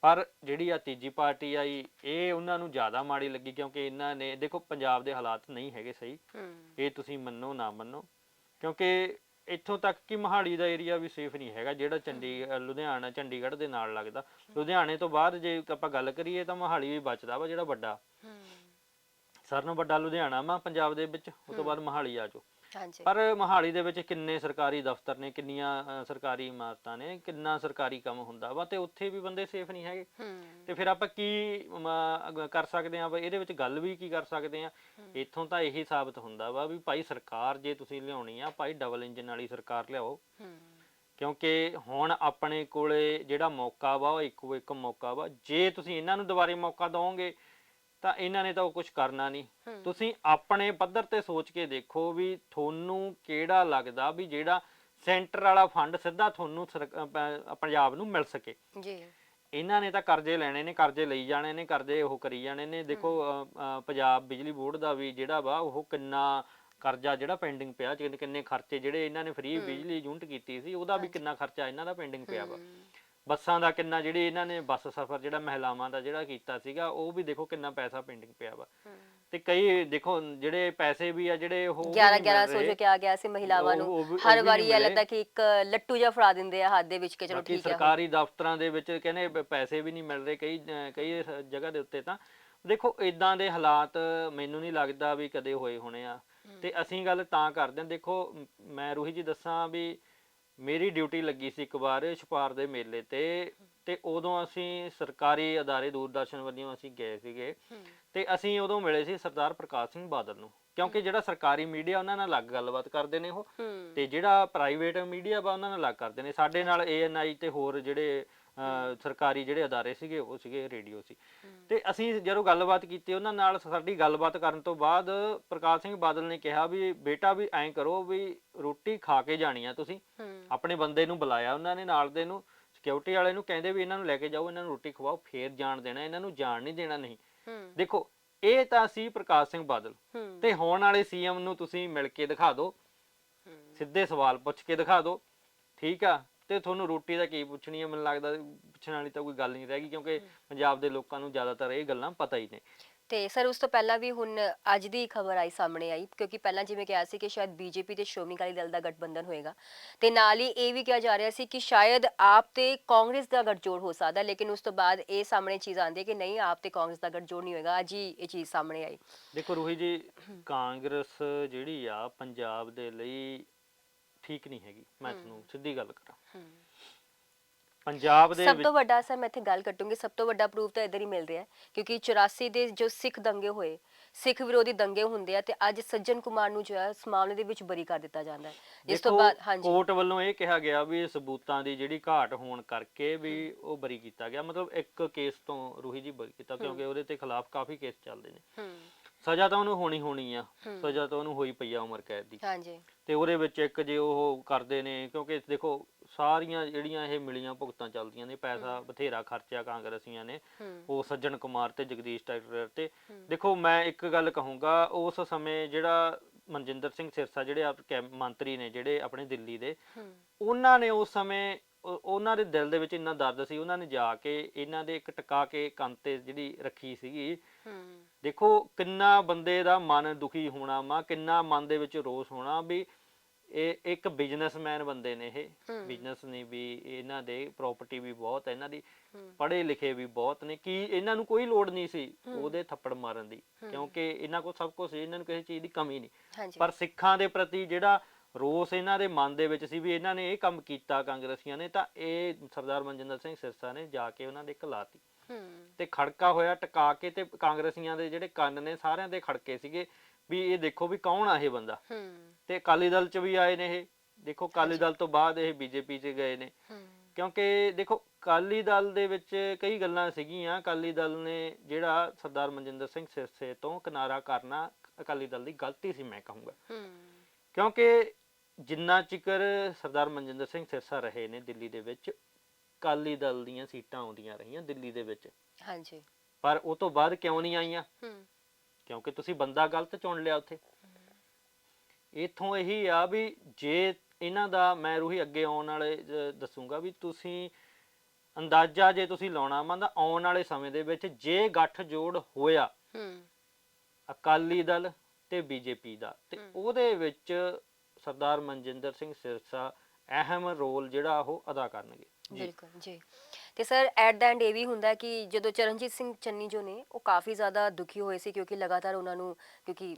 ਪਰ ਜਿਹੜੀ ਆ ਤੀਜੀ ਪਾਰਟੀ ਆਈ ਇਹ ਉਹਨਾਂ ਨੂੰ ਜ਼ਿਆਦਾ ਮਾੜੀ ਲੱਗੀ ਕਿਉਂਕਿ ਇਹਨਾਂ ਨੇ ਦੇਖੋ ਪੰਜਾਬ ਦੇ ਹਾਲਾਤ ਨਹੀਂ ਹੈਗੇ ਸਹੀ। ਹੂੰ। ਇਹ ਤੁਸੀਂ ਮੰਨੋ ਨਾ ਮੰਨੋ। ਕਿਉਂਕਿ ਇੱਥੋਂ ਤੱਕ ਕਿ ਮਹਾਲੀ ਦਾ ਏਰੀਆ ਵੀ ਸੇਫ ਨਹੀਂ ਹੈਗਾ ਜਿਹੜਾ ਚੰਡੀ ਲੁਧਿਆਣਾ ਚੰਡੀਗੜ੍ਹ ਦੇ ਨਾਲ ਲੱਗਦਾ। ਲੁਧਿਆਣੇ ਤੋਂ ਬਾਅਦ ਜੇ ਆਪਾਂ ਗੱਲ ਕਰੀਏ ਤਾਂ ਮਹਾਲੀ ਵੀ ਬਚਦਾ ਵਾ ਜਿਹੜਾ ਵੱਡਾ। ਸਾਰਿਆਂ ਨਾਲੋਂ ਵੱਡਾ ਲੁਧਿਆਣਾ ਵਾ ਪੰਜਾਬ ਦੇ ਵਿੱਚ ਉਸ ਤੋਂ ਬਾਅਦ ਮਹਾਲੀ ਆ ਜਾਓ। ਹਾਂਜੀ। ਪਰ ਮਹਾਲੀ ਦੇ ਵਿੱਚ ਕਿੰਨੇ ਸਰਕਾਰੀ ਦਫ਼ਤਰ ਨੇ ਕਿੰਨੀਆਂ ਅ, ਸਰਕਾਰੀ ਇਮਾਰਤਾਂ ਨੇ ਕਿੰਨਾ ਸਰਕਾਰੀ ਕੰਮ ਹੁੰਦਾ ਵਾ ਤੇ ਉੱਥੇ ਵੀ ਬੰਦੇ ਸੇਫ ਨਹੀਂ ਹੈਗੇ। ਹੂੰ। ਤੇ ਫਿਰ ਆਪਾਂ ਕੀ ਅਗ- ਕਰ ਸਕਦੇ ਆ ਇਹਦੇ ਵਿੱਚ ਗੱਲ ਵੀ ਕੀ ਕਰ ਸਕਦੇ ਆ ਇੱਥੋਂ ਤਾਂ ਇਹੀ ਸਾਬਤ ਹੁੰਦਾ ਵਾ ਵੀ ਭਾਈ ਸਰਕਾਰ ਜੇ ਤੁਸੀਂ ਲਿਆਉਣੀ ਆ ਭਾਈ ਡਬਲ ਇੰਜਨ ਵਾਲੀ ਸਰਕਾਰ ਲਿਆਓ। ਹੂੰ। ਕਿਉਂਕਿ ਹੁਣ ਆਪਣੇ ਕੋਲੇ ਜਿਹੜਾ ਮੌਕਾ ਵਾ ਉਹ ਇੱਕੋ ਇੱਕ ਮੌਕਾ ਵਾ। ਜੇ ਤੁਸੀਂ ਇਹਨਾਂ ਨੂੰ ਦੁਬਾਰੇ ਮੌਕਾ ਦਿਓਗੇ ਤਾਂ ਇਹਨਾਂ ਨੇ ਤਾਂ ਉਹ ਕੁਝ ਕਰਨਾ ਨਹੀਂ। ਤੁਸੀਂ ਆਪਣੇ ਪੱਧਰ ਤੇ ਸੋਚ ਕੇ ਦੇਖੋ ਵੀ ਤੁਹਾਨੂੰ ਕਿਹੜਾ ਲੱਗਦਾ ਵੀ ਜਿਹੜਾ ਸੈਂਟਰ ਵਾਲਾ ਫੰਡ ਸਿੱਧਾ ਤੁਹਾਨੂੰ ਪੰਜਾਬ ਨੂੰ ਮਿਲ ਸਕੇ। ਜੀ। ਇਹਨਾਂ ਨੇ ਤਾਂ ਕਰਜ਼ੇ ਲੈਣੇ ਨੇ ਕਰਜ਼ੇ ਲਈ ਜਾਣੇ ਨੇ ਕਰਜ਼ੇ ਉਹ ਕਰੀ ਜਾਣੇ ਨੇ। ਦੇਖੋ ਪੰਜਾਬ ਬਿਜਲੀ ਬੋਰਡ ਦਾ ਵੀ ਜਿਹੜਾ ਵਾ ਉਹ ਕਿੰਨਾ ਕਰਜ਼ਾ ਜਿਹੜਾ ਪੈਂਡਿੰਗ ਪਿਆ ਕਿੰਨੇ ਖਰਚੇ ਜਿਹੜੇ ਇਹਨਾਂ ਨੇ ਫ੍ਰੀ ਬਿਜਲੀ ਯੂਨਿਟ ਕੀਤੀ ਸੀ ਉਹਦਾ ਵੀ ਕਿੰਨਾ ਖਰਚਾ ਇਹਨਾਂ ਦਾ ਪੈਂਡਿੰਗ ਪਿਆ ਵਾ। ਬੱਸਾਂ ਦਾ ਕਿੰਨਾ ਜਿਹੜੇ ਇਹਨਾਂ ਨੇ ਬੱਸ ਸਫ਼ਰ ਜਿਹੜਾ ਮਹਿਲਾਵਾਂ ਦਾ ਜਿਹੜਾ ਕੀਤਾ ਸੀਗਾ ਉਹ ਵੀ ਦੇਖੋ ਕਿੰਨਾ ਪੈਸਾ ਪੈਂਡਿੰਗ ਪਿਆ ਵਾ। ਤੇ ਕਈ ਦੇਖੋ ਜਿਹੜੇ ਪੈਸੇ ਵੀ ਆ ਜਿਹੜੇ ਉਹ ਵੀ 11 ਨਹੀਂ ਮਿਲ 1100 ਰਹੇ। ਜੋ ਕਿਹਾ ਗਿਆ ਸੀ ਮਹਿਲਾਵਾਂ ਨੂੰ। ਹਰ ਵਾਰੀ ਇਹ। ਲੱਗਦਾ ਕਿ ਇੱਕ ਲੱਟੂ ਜਿਹਾ ਫੜਾ ਦਿੰਦੇ ਆ ਹੱਥ ਦੇ ਵਿੱਚ ਕਿ ਚਲੋ ਠੀਕ ਹੈ ਸਰਕਾਰੀ ਦਫ਼ਤਰਾਂ ਦੇ ਵਿੱਚ ਕਹਿੰਦੇ ਪੈਸੇ ਵੀ ਨਹੀਂ ਮਿਲ ਰਹੇ ਕਈ ਕਈ ਜਗ੍ਹਾ ਦੇ ਉੱਤੇ ਤਾਂ। ਦੇਖੋ ਇਦਾਂ ਦੇ ਹਾਲਾਤ ਮੈਨੂੰ ਨਹੀਂ ਲੱਗਦਾ ਵੀ ਕਦੇ ਹੋਏ ਹੋਣੇ ਆ। ਤੇ ਅਸੀਂ ਗੱਲ ਤਾਂ ਕਰਦੇ ਹਾਂ। ਦੇਖੋ ਮੈਂ ਰੋਹੀ ਜੀ ਦੱਸਾਂ ਵੀ ਮੇਰੀ ਡਿਊਟੀ ਲੱਗੀ ਸੀ ਇੱਕ ਵਾਰ ਛਪਾਰ ਦੇ ਮੇਲੇ ਤੇ ਤੇ ਉਦੋਂ ਅਸੀਂ ਸਰਕਾਰੀ ਅਦਾਰੇ ਦੂਰਦਰਸ਼ਨ ਵੱਲੋਂ ਅਸੀਂ ਗਏ ਸੀਗੇ। ਤੇ ਅਸੀਂ ਉਦੋਂ ਮਿਲੇ ਸੀ ਸਰਦਾਰ ਪ੍ਰਕਾਸ਼ ਸਿੰਘ ਬਾਦਲ ਨੂੰ ਕਿਉਂਕਿ ਜਿਹੜਾ ਸਰਕਾਰੀ ਮੀਡੀਆ ਉਹਨਾਂ ਨਾਲ ਅਲੱਗ ਗੱਲਬਾਤ ਕਰਦੇ ਨੇ ਉਹ ਤੇ ਜਿਹੜਾ ਪ੍ਰਾਈਵੇਟ ਮੀਡੀਆ ਵਾ ਉਹਨਾਂ ਨਾਲ ਅਲੱਗ ਕਰਦੇ ਨੇ। ਸਾਡੇ ਨਾਲ ਏਐਨਆਈ ਤੇ ਹੋਰ ਜਿਹੜੇ ਸਰਕਾਰੀ ਜਿਹੜੇ ਅਦਾਰੇ ਸੀਗੇ ਉਹ ਸੀਗੇ ਰੇਡੀਓ ਸੀ। ਤੇ ਅਸੀਂ ਜਦੋਂ ਗੱਲਬਾਤ ਕੀਤੀ ਉਹਨਾਂ ਨਾਲ ਸਾਡੀ ਗੱਲਬਾਤ ਕਰਨ ਤੋਂ ਬਾਅਦ ਪ੍ਰਕਾਸ਼ ਸਿੰਘ ਬਾਦਲ ਨੇ ਕਿਹਾ ਵੀ ਬੇਟਾ ਵੀ ਐਂ ਕਰੋ ਵੀ ਰੋਟੀ ਖਾ ਕੇ ਜਾਣੀ ਆ ਤੁਸੀਂ। ਆਪਣੇ ਬੰਦੇ ਨੂੰ ਬੁਲਾਇਆ ਉਹਨਾਂ ਨੇ ਨਾਲ ਦੇ ਨੂੰ। ਸਿਕਿਉਰਿਟੀ ਵਾਲੇ ਨੂੰ ਕਹਿੰਦੇ ਵੀ ਇਹਨਾਂ ਨੂੰ ਲੈ ਕੇ ਜਾਓ ਇਹਨਾਂ ਨੂੰ ਰੋਟੀ ਖਵਾਓ ਫੇਰ ਜਾਣ ਦੇਣਾ ਇਹਨਾਂ ਨੂੰ ਜਾਣ ਨਹੀਂ ਦੇਣਾ ਨਹੀਂ। ਦੇਖੋ ਇਹ ਤਾਂ ਸੀ ਪ੍ਰਕਾਸ਼ ਸਿੰਘ ਬਾਦਲ। ਤੇ ਹੋਣ ਵਾਲੇ ਸੀਐਮ ਨੂੰ ਤੁਸੀਂ ਮਿਲ ਕੇ ਦਿਖਾ ਦਿਓ। ਸਿੱਧੇ ਸਵਾਲ ਪੁੱਛ ਕੇ ਦਿਖਾ ਦਿਓ। ਠੀਕ ਆ? ਤੇ ਤੁਹਾਨੂੰ ਰੋਟੀ ਦਾ ਕੀ ਪੁੱਛਣੀ ਹੈ ਮੈਨੂੰ ਲੱਗਦਾ ਪੁੱਛਣ ਵਾਲੀ ਤਾਂ ਕੋਈ ਗੱਲ ਨਹੀਂ ਰਹਿ ਗਈ ਕਿਉਂਕਿ ਪੰਜਾਬ ਦੇ ਲੋਕਾਂ ਨੂੰ ਜ਼ਿਆਦਾਤਰ ਇਹ ਗੱਲਾਂ ਪਤਾ ਹੀ ਨੇ। ਤੇ ਸਰ ਉਸ ਤੋਂ ਪਹਿਲਾਂ ਵੀ ਹੁਣ ਅੱਜ ਦੀ ਖਬਰ ਆਈ ਸਾਹਮਣੇ ਆਈ ਕਿਉਂਕਿ ਪਹਿਲਾਂ ਜਿਵੇਂ ਕਿਹਾ ਸੀ ਕਿ ਸ਼ਾਇਦ ਬੀਜੇਪੀ ਤੇ ਸ਼੍ਰੋਮਣੀ ਅਕਾਲੀ ਦਲ ਦਾ ਗਠਬੰਧਨ ਹੋਏਗਾ। ਤੇ ਨਾਲ ਹੀ ਇਹ ਵੀ ਕਿਹਾ ਜਾ ਰਿਹਾ ਸੀ ਕਿ ਸ਼ਾਇਦ ਆਪ ਤੇ ਕਾਂਗਰਸ ਦਾ ਗੱਠਜੋੜ ਹੋ ਸਕਦਾ ਲੇਕਿਨ ਉਸ ਤੋਂ ਬਾਅਦ ਇਹ ਸਾਹਮਣੇ ਚੀਜ਼ ਆਉਂਦੀ ਹੈ ਕਿ ਨਹੀਂ ਆਪ ਤੇ ਕਾਂਗਰਸ ਦਾ ਗੱਠਜੋੜ ਨਹੀਂ ਹੋਏਗਾ। ਅੱਜ ਹੀ ਇਹ ਚੀਜ਼ ਸਾਹਮਣੇ ਆਈ। ਦੇਖੋ ਰੋਹੀ ਜੀ ਕਾਂਗਰਸ ਜਿਹੜੀ ਆ ਪੰਜਾਬ ਦੇ ਲਈ ਠੀਕ ਨਹੀਂ ਹੈਗੀ ਮੈਂ ਤੁਹਾਨੂੰ ਸਿੱਧੀ ਗੱਲ ਕਰਾਂ। ਪੰਜਾਬ ਦੇ ਸਭ ਤੋਂ ਵੱਡਾ ਸਰ ਮੈਂ ਇੱਥੇ ਗੱਲ ਕੱਟੂੰਗੀ ਸਭ ਤੋਂ ਵੱਡਾ ਪ੍ਰੂਫ ਤਾਂ ਇਧਰ ਹੀ ਮਿਲ ਰਿਹਾ ਹੈ ਕਿਉਂਕਿ 84 ਦੇ ਜੋ ਸਿੱਖ ਦੰਗੇ ਹੋਏ ਸਿੱਖ ਵਿਰੋਧੀ ਦੰਗੇ ਹੁੰਦੇ ਆ ਤੇ ਅੱਜ ਸੱਜਣ ਕੁਮਾਰ ਨੂੰ ਜੋ ਹੈ ਇਸ ਮਾਮਲੇ ਦੇ ਵਿੱਚ ਬਰੀ ਕਰ ਦਿੱਤਾ ਜਾਂਦਾ ਹੈ। ਇਸ ਤੋਂ ਬਾਅਦ ਹਾਂਜੀ। ਕੋਰਟ ਵੱਲੋਂ ਇਹ ਕਿਹਾ ਗਿਆ ਵੀ ਸਬੂਤਾਂ ਦੀ ਜਿਹੜੀ ਘਾਟ ਹੋਣ ਕਰਕੇ ਵੀ ਉਹ ਬਰੀ ਕੀਤਾ ਗਿਆ ਮਤਲਬ ਇੱਕ ਕੇਸ ਤੋਂ ਰੂਹੀ ਜੀ ਬਰੀ ਕੀਤਾ ਕਿਉਂਕਿ ਉਹਦੇ ਤੇ ਖਿਲਾਫ ਕਾਫੀ ਕੇਸ ਚੱਲਦੇ ਨੇ। ਹੂੰ। ਸਜ਼ਾ ਤਾਂ ਉਹਨੂੰ ਹੋਣੀ ਹੋਣੀ ਆ ਹੂੰ। ਸਜ਼ਾ ਤਾਂ ਉਹਨੂੰ ਹੋਈ ਪਈ ਆ ਉਮਰ ਕੈਦ ਦੀ। ਹਾਂਜੀ। ਤੇ ਉਹਦੇ ਵਿੱਚ ਇੱਕ ਜੇ ਉਹ ਕਰਦੇ ਨੇ ਕਿਉਂਕਿ ਦੇਖੋ ਸਾਰੀਆਂ ਜਿਹੜੀਆਂ ਇਹ ਮਿਲੀਆਂ ਭੁਗਤਾਂ ਚੱਲਦੀਆਂ ਨੇ ਪੈਸਾ ਬਥੇਰਾ ਖਰਚਿਆ ਕਾਂਗਰਸੀਆਂ ਨੇ ਹੂੰ। ਉਹ ਸੱਜਣ ਕੁਮਾਰ ਤੇ ਜਗਦੀਸ਼ ਟਾਈਟਰ ਤੇ। ਹੂੰ। ਦੇਖੋ ਮੈਂ ਇੱਕ ਗੱਲ ਕਹੂੰਗਾ ਉਸ ਸਮੇਂ ਜਿਹੜਾ ਮਨਜਿੰਦਰ ਸਿੰਘ ਸਿਰਸਾ ਜਿਹੜੇ ਆਪ ਕੈਬ ਮੰਤਰੀ ਨੇ ਜਿਹੜੇ ਆਪਣੇ ਦਿੱਲੀ ਦੇ ਹੂੰ। ਉਹਨਾਂ ਨੇ ਉਸ ਸਮੇਂ ਉਹ- ਉਹਨਾਂ ਦੇ ਦਿਲ ਦੇ ਵਿੱਚ ਇੰਨਾ ਦਰਦ ਸੀ ਉਹਨਾਂ ਨੇ ਜਾ ਕੇ ਇਹਨਾਂ ਦੇ ਇੱਕ ਟਿਕਾ ਕੇ ਕੰਨ ਤੇ ਜਿਹੜੀ ਰੱਖੀ ਸੀਗੀ ਹੂੰ। ਦੇਖੋ ਕਿੰਨਾ ਬੰਦੇ ਦਾ ਮਨ ਦੁਖੀ ਹੋਣਾ ਵਾ ਕਿੰਨਾ ਮਨ ਦੇ ਵਿੱਚ ਰੋਸ ਹੋਣਾ ਵੀ ਇਹ ਇੱਕ ਬਿਜ਼ਨਸਮੈਨ ਬੰਦੇ ਨੇ ਇਹ। ਬਿਜ਼ਨਸ ਨੇ ਵੀ ਇਹਨਾਂ ਦੇ ਪ੍ਰਾਪਰਟੀ ਵੀ ਬਹੁਤ ਹੈ ਇਹਨਾਂ ਦੀ ਪੜ੍ਹੇ ਲਿਖੇ ਵੀ ਬਹੁਤ ਨੇ ਕੀ ਇਹਨਾਂ ਨੂੰ ਕੋਈ ਲੋੜ ਨਹੀਂ ਸੀ ਉਹਦੇ ਥੱਪੜ ਮਾਰਨ ਦੀ ਕਿਉਂਕਿ ਇਹਨਾਂ ਕੋਲ ਸਭ ਕੁਝ ਸੀ ਇਹਨਾਂ ਨੂੰ ਕਿਸੇ ਚੀਜ਼ ਦੀ ਕਮੀ ਨਹੀਂ। ਪਰ ਸਿੱਖਾਂ ਦੇ ਪ੍ਰਤੀ ਜਿਹੜਾ ਰੋਸ ਇਹਨਾਂ ਦੇ ਮਨ ਦੇ ਵਿੱਚ ਸੀ ਵੀ ਇਹਨਾਂ ਨੇ ਇਹ ਕੰਮ ਕੀਤਾ ਕਾਂਗਰਸੀਆਂ ਨੇ ਤਾਂ ਇਹ ਸਰਦਾਰ ਮਨਜਿੰਦਰ ਸਿੰਘ ਸਿਰਸਾ ਨੇ ਜਾ ਕੇ ਉਹਨਾਂ ਦੇ ਇੱਕ ਲਾਤੀ। ਤੇ ਖੜਕਾ ਹੋਇਆ ਟਿਕਾ ਕੇ ਤੇ ਕਾਂਗਰਸੀਆਂ ਦੇ ਜਿਹੜੇ ਕੰਨ ਨੇ ਸਾਰਿਆਂ ਦੇ ਖੜਕੇ ਸੀਗੇ ਵੀ ਇਹ ਦੇਖੋ ਵੀ ਕੌਣ ਆ ਇਹ ਬੰਦਾ। ਤੇ ਅਕਾਲੀ ਦਲ ਚ ਵੀ ਆਏ ਨੇ ਇਹ। ਦੇਖੋ ਅਕਾਲੀ ਦਲ ਤੋਂ ਬਾਅਦ ਇਹ ਬੀਜੇਪੀ ਚ ਗਏ ਨੇ। ਕਿਉਂਕਿ ਦੇਖੋ ਅਕਾਲੀ ਦਲ ਦੇ ਵਿੱਚ ਕਈ ਗੱਲਾਂ ਸੀਗੀਆਂ। ਅਕਾਲੀ ਦਲ ਨੇ ਜਿਹੜਾ ਸਰਦਾਰ ਮਨਜਿੰਦਰ ਸਿੰਘ ਸਿਰਸੇ ਤੋਂ ਕਿਨਾਰਾ ਕਰਨਾ ਅਕਾਲੀ ਦਲ ਦੀ ਗਲਤੀ ਸੀ ਮੈਂ ਕਹੂੰਗਾ। ਕਿਉਂਕਿ ਜਿੰਨਾ ਚਿਕਰ ਸਰਦਾਰ ਮਨਜਿੰਦਰ ਸਿੰਘ ਸਿਰਸਾ ਰਹੇ ਨੇ ਦਿੱਲੀ ਦੇ ਵਿੱਚ ਅਕਾਲੀ ਦਲ ਦੀਆਂ ਸੀਟਾਂ ਆਉਂਦੀਆਂ ਰਹੀਆਂ ਦਿੱਲੀ ਦੇ ਵਿੱਚ। ਹਾਂਜੀ। ਪਰ ਉਹ ਤੋਂ ਬਾਅਦ ਕਿਉਂ ਨਹੀਂ ਆਈਆਂ? ਹੂੰ। ਕਿਉਂਕਿ ਤੁਸੀਂ ਬੰਦਾ ਗਲਤ ਚੁਣ ਲਿਆ ਉੱਥੇ। ਇਥੋਂ ਇਹੀ ਆ ਵੀ ਜੇ ਇਹਨਾਂ ਦਾ ਮੈਂ ਰੂਹੀ ਅੱਗੇ ਆਉਣ ਵਾਲੇ ਦੱਸੂਗਾ ਵੀ ਤੁਸੀਂ ਅੰਦਾਜ਼ਾ ਜੇ ਤੁਸੀਂ ਲਾਉਣਾ ਮੰਨ ਆਉਣ ਵਾਲੇ ਸਮੇਂ ਦੇ ਵਿੱਚ ਜੇ ਗੱਠ ਜੋੜ ਹੋਇਆ ਹੂੰ। ਅਕਾਲੀ ਦਲ ਤੇ ਬੀਜੇਪੀ ਦਾ ਤੇ। ਉਹਦੇ ਵਿੱਚ ਸਰਦਾਰ ਮਨਜਿੰਦਰ ਸਿੰਘ ਸਿਰਸਾ ਅਹਿਮ ਰੋਲ ਜਿਹੜਾ ਉਹ ਅਦਾ ਕਰਨਗੇ। ਬਿਲਕੁਲ, ਜੀ। ਤੇ ਸਰ ਐਟ ਦਾ ਐਂਡ ਇਹ ਵੀ ਹੁੰਦਾ ਕਿ ਜਦੋਂ ਚਰਨਜੀਤ ਸਿੰਘ ਚੰਨੀ ਜੋ ਨੇ, ਉਹ ਕਾਫੀ ਜ਼ਿਆਦਾ ਦੁਖੀ ਹੋਏ ਸੀ ਕਿਉਂਕਿ ਲਗਾਤਾਰ ਉਹਨਾਂ ਨੂੰ, ਕਿਉਂਕਿ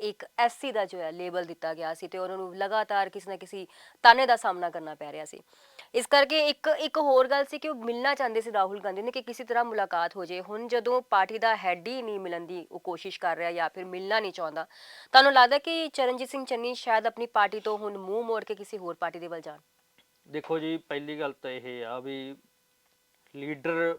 ਇੱਕ ਐਸਸੀ ਦਾ ਜੋ ਹੈ ਲੇਬਲ ਦਿੱਤਾ ਗਿਆ ਸੀ ਤੇ ਉਹਨਾਂ ਨੂੰ ਲਗਾਤਾਰ ਕਿਸੇ ਨਾ ਕਿਸੇ ਤਾਨੇ ਦਾ ਸਾਹਮਣਾ ਕਰਨਾ ਪੈ ਰਿਹਾ ਸੀ। ਇਸ ਕਰਕੇ ਇੱਕ ਇੱਕ ਹੋਰ ਗੱਲ ਸੀ ਕਿ ਉਹ ਮਿਲਣਾ ਚਾਹੁੰਦੇ ਸੀ ਰਾਹੁਲ ਗਾਂਧੀ ਨੇ ਕਿ ਕਿਸੇ ਤਰ੍ਹਾਂ ਮੁਲਾਕਾਤ ਹੋ ਜੇ ਹੁਣ ਜਦੋਂ ਪਾਰਟੀ ਦਾ ਹੈਡ ਹੀ ਨਹੀਂ ਮਿਲਣ ਦੀ ਉਹ ਕੋਸ਼ਿਸ਼ ਕਰ ਰਿਹਾ ਜਾਂ ਫਿਰ ਮਿਲਣਾ ਨਹੀਂ ਚਾਹੁੰਦਾ, ਤੁਹਾਨੂੰ ਲੱਗਦਾ ਕਿ ਚਰਨਜੀਤ ਸਿੰਘ ਚੰਨੀ ਸ਼ਾਇਦ ਆਪਣੀ ਪਾਰਟੀ ਤੋਂ ਹੁਣ ਮੂੰਹ ਮੋੜ ਕੇ ਕਿਸੇ ਹੋਰ ਪਾਰਟੀ ਦੇ ਵੱਲ ਜਾਣ? ਦੇਖੋ ਜੀ ਪਹਿਲੀ ਗੱਲ ਤਾਂ ਇਹ ਆ ਵੀ ਲੀਡਰ